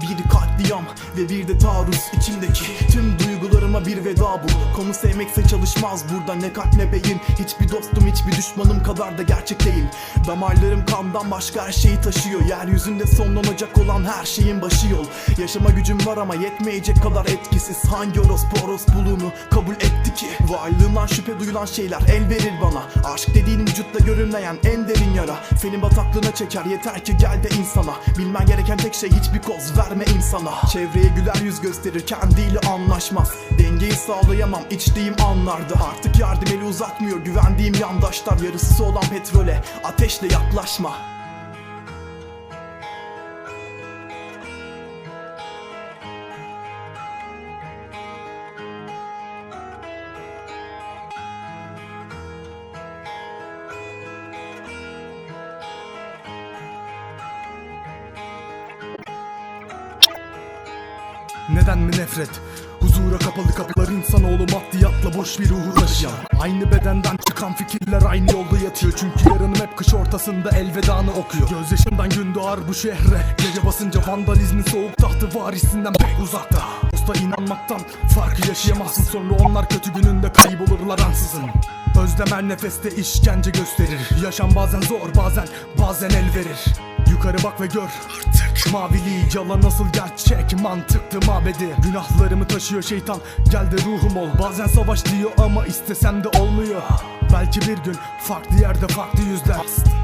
Bir katliam ve bir de taarruz içimdeki Tüm duygularıma bir veda bu. Konu sevmekse çalışmaz burada ne kalp ne beyin. Hiçbir dostum hiçbir düşmanım kadar da gerçek değil. Damarlarım kandan başka her şeyi taşıyor. Yeryüzünde sonlanacak olan her şeyin başı yol. Yaşama gücüm var ama yetmeyecek kadar etkisiz. Hangi orospu orospuluğunu kabul etti ki. Varlığından şüphe duyulan şeyler el verir bana. Aşk dediğin vücutta görünmeyen en derin yara. Seni bataklığına çeker yeter ki gel de insana. Bilmen gereken tek şey hiçbir koz verme insana. Çevreye güler yüz gösterir kendiyle anlaşmaz. Dengeyi sağlayamam içtiğim anlarda Artık yardım eli uzatmıyor güvendiğim yandaşlar. Yarısısı olan petrole ateşle yaklaşma Neden mi nefret? Huzura kapalı kapılar insanoğlu maddiyatla boş bir ruhu taşıyan Aynı bedenden çıkan fikirler aynı yolda yatıyor. Çünkü yarınım hep kış ortasında elvedanı okuyor. Gözyaşımdan gün doğar bu şehre. Gece basınca vandalizmin soğuk tahtı varisinden pek uzakta. Dosta inanmaktan farkı yaşayamazsın. Sonra onlar kötü gününde kaybolurlar ansızın. Özlem her nefeste işkence gösterir. Yaşam bazen zor bazen bazen el verir Yukarı bak ve gör. Artık Maviliği yalan nasıl gerçek? Mantıklı mabedi. Günahlarımı taşıyor şeytan. Gel de ruhum ol. Bazen savaş diyor ama istesem de olmuyor. Belki bir gün farklı yerde farklı yüzler. Aslında